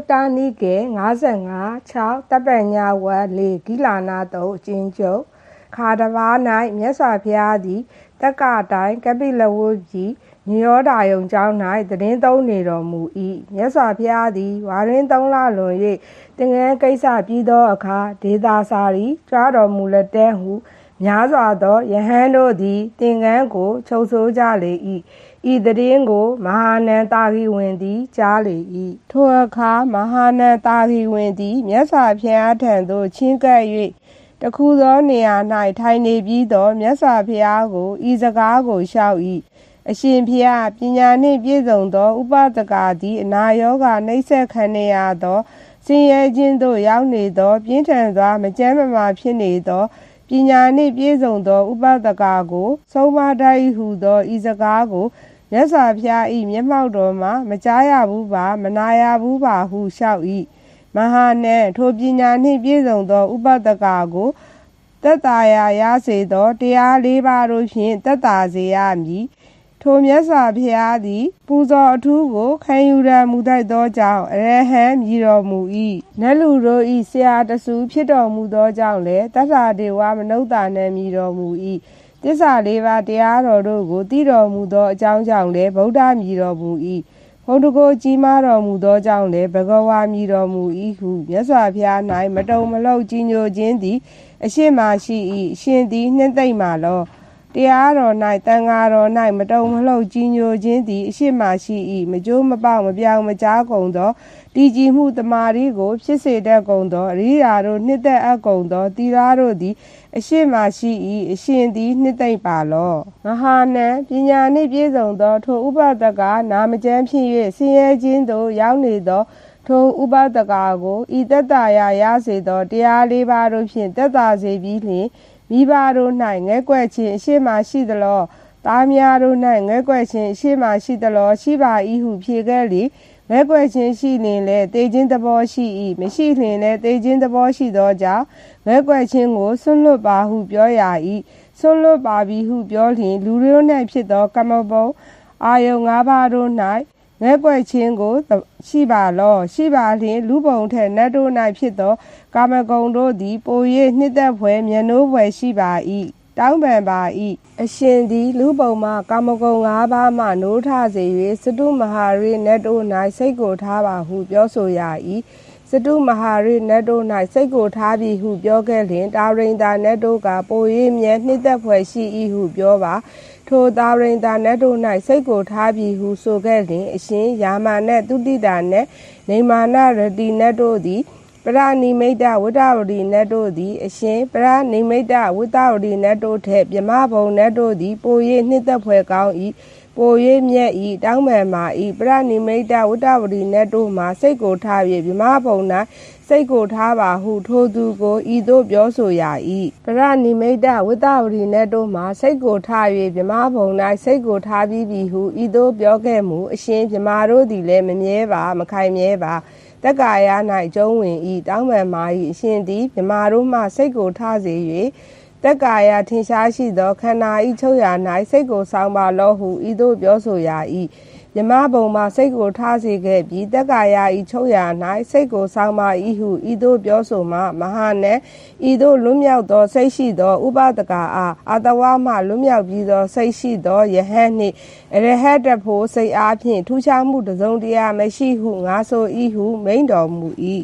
တ်တာနိကေ55 6တပ်ပညာဝတ်4ဂိလာနာတုတ်အကျဉ်းချုပ်ခါတဘာ၌မြတ်စွာဘုရားသည်တက္ကတိုင်ကပိလဝုကြီးညရောဓာယုံကျောင်း၌တည်င်းသုံးနေတော်မူ၏မြတ်စွာဘုရားသည်ဝါရင်းသုံးလလွန်၍တင်ငန်းကိစ္စပြီးသောအခါဒေသာစာရီကြွားတော်မူလက်တဲဟုများစွာသောယဟန်တို့သည်တင်ငန်းကိုချုပ်ဆိုးကြလေ၏ ဤတည်င်းကို မဟာနန္တာဂီဝင်သည်ကြားလေ၏ထိုအခါမဟာနန္တာဂီဝင်သည်မြတ်စွာဘုရားထံသို့ချင်းကပ်၍တခုသောနေရာ၌ထိုင်နေပြီးသောမြတ်စွာဘုရားကိုဤစကားကိုလျှောက်၏အရှင်ဖျားပညာနှင့်ပြည့်စုံသော ဥပဒကာသည်အနာယောဂနှိမ့်ဆက်ခံရသောဆင်းရဲခြင်းသို့ရောက်နေသော ပြင်းထန်စွာမကြမ်းမမာဖြစ်နေသောပညာနှင့်ပြည့်စုံသော ဥပဒကာကို ဆုံးမတတ်ဟုသောဤစကားကို မြတ်စွာဘုရား၏မျက်မှောက်တော်မှာမကြားရဘူးပါ မနာရဘူးပါဟုလျှောက်၏မဟာနံထိုပညာနှင့်ပြည့်စုံသော ဥပဒကာကိုတက်တာရာရစေသောတရားလေးပါးတို့ဖြင့်တက်တာစေရမည်ထိုမြတ်စွာဘုရားသည် ပူဇော်အထူးကိုခံယူရမူတတ်သောကြောင့်အရဟံမြည်တော်မူ၏နတ်လူတို့၏ဆရာတဆူဖြစ်တော်မူသောကြောင့်လည်းတတ္ထာဒေဝမနုဿာနံမြည်တော်မူ၏ တစ္ဆာလေးပါးတရားတော်တို့ကိုသိတော်မူသောအကြောင်းကြောင့်လည်းဗုဒ္ဓမြည်တော်မူ၏ဘုံတကိုကြီးမားတော်မူသောကြောင့်လည်းဘဂဝါမြည်တော်မူ၏ဟုမြတ်စွာဘုရား၌မတုံမလှုပ်ကြီးညိုခြင်းသည် အရှိမရှိ၏အရှင်သည်နှင့်သိမ့်မာလော တရားတော်၌တန်ဃာတော်၌မတုံမလှုပ်ကြီးညိုခြင်းသည်အရှိမရှိ၏မကြိုးမပေါက်မပြောင်မကြားကုန်သောတည်ကြည်မှုတမာရီကို ဖြစ်စေတတ်ကုန်သောအရိယာတို့နှစ်သက်အပ်ကုန်သောသီလားတို့သည် အရှိမရှိ၏အရှင်သည်နှစ်သိမ့်ပါလောမဟာနံပညာနှင့်ပြည့်စုံသော ထိုဥပဒကနာမကျမ်းဖြစ်၍ဆင်းရဲခြင်းသို့ရောက်နေသောထိုဥပဒကာကိုဤတတ္တရာရစေသောတရားလေးပါးတို့ဖြင့်တက်တာစေပြီးလျှင် မိဘတို့၌ငဲ့ကွက်ခြင်းအရှိမရှိသလောသားများတို့၌ငဲ့ကွက်ခြင်းအရှိမရှိသလောရှိပါ၏ဟုဖြေခဲ့လေငဲ့ကွက်ခြင်းရှိလျင်လည်းတေခြင်းသဘောရှိ၏မရှိလျင်လည်းတေခြင်းသဘောရှိသောကြောင့်ငဲ့ကွက်ခြင်းကိုဆွလွတ်ပါဟုပြောရ၏ဆွလွတ်ပါပြီဟုပြောလျင်လူတို့၌ဖြစ်သောကမ္မဘုံအာယုံ၅ပါးတို့၌ ငဲ့ကွက်ခြင်းကိုရှိပါလောရှိပါလျင်လူပုံထက်နတ်တို့၌ဖြစ်သော ကာမဂုဏ်တို့သည် ပို၍နှစ်သက်ဖွယ်မျက်နှိုးဖွယ်ရှိပါ၏တောင်းပန်ပါ၏အရှင်သည် လူပုံမှာကာမဂုဏ်၅ပါးမှနိုးထစေ၍စတုမဟာရိနတ်တို့၌စိတ်ကိုထားပါဟုပြောဆိုရ၏စတုမဟာရိနတ်တို့၌စိတ်ကိုထားပြီဟုပြောခဲ့လျင်တာရိန်တာနတ်တို့ကပို၍မြဲနှစ်သက်ဖွယ်ရှိ၏ဟုပြောပါ ထိုသာရိန်တာနတ်တို့၌စိတ်ကိုထားပြီဟုဆိုခဲ့လျင်အရှင်ယာမနတ်တုတိတာနတ်နေမာနရတိနတ်တို့သည်ပရဏိမိတ်တဝတ္တဝတိနတ်တို့သည်အရှင်ပရဏိမိတ်တဝတ္တဝတိနတ်တို့ထက်မြမဘုံနတ်တို့သည်ပို၍နှစ်သက်ဖွယ်ကောင်း၏ ပို၍မြက်ဤတောင်းပန်မာဤပရဏိမိတ်တဝတ္တဝတိနတ်တို့မှာစိတ်ကိုထား၍မြမဘုံ၌စိတ်ကိုထားပါဟုထိုသူကိုဤသို့ပြောဆိုရ၏ပရဏိမိတ်တဝတ္တဝတိနတ်တို့မှာစိတ်ကိုထား၍မြမဘုံ၌စိတ်ကိုထားပြီးပြီဟုဤသို့ပြောခဲ့မူအရှင်မြမတို့သည်လည်းမမြဲပါမခိုင်မြဲပါတက္ကာယ၌ကျုံးဝင်ဤတောင်းပန်မာ၏အရှင်သည်မြမာတို့မှစိတ်ကိုထစေ၍ တက္ကာယထင်ရှားရှိသောခန္ဓာဤချုပ်ရာ၌စိတ်ကိုဆောင်းပါလောဟုဤသို့ပြောဆိုရ၏မြမဘုံမှာစိတ်ကိုထားစေခဲ့ပြီးတက္ကာယဤချုပ်ရာ၌စိတ်ကိုဆောင်းပါ၏ဟုဤသို့ပြောဆိုမှမဟာနံဤသို့လွတ်မြောက်သောစိတ်ရှိသောဥပဒကာအားအတဝမှလွတ်မြောက်ပြီးသောစိတ်ရှိသောယဟန်နှင့်အရဟတဖို့စိတ်အားဖြင့်ထူးခြားမှုတစုံတရာမရှိဟုငါဆို၏ဟုမိန်တော်မူ၏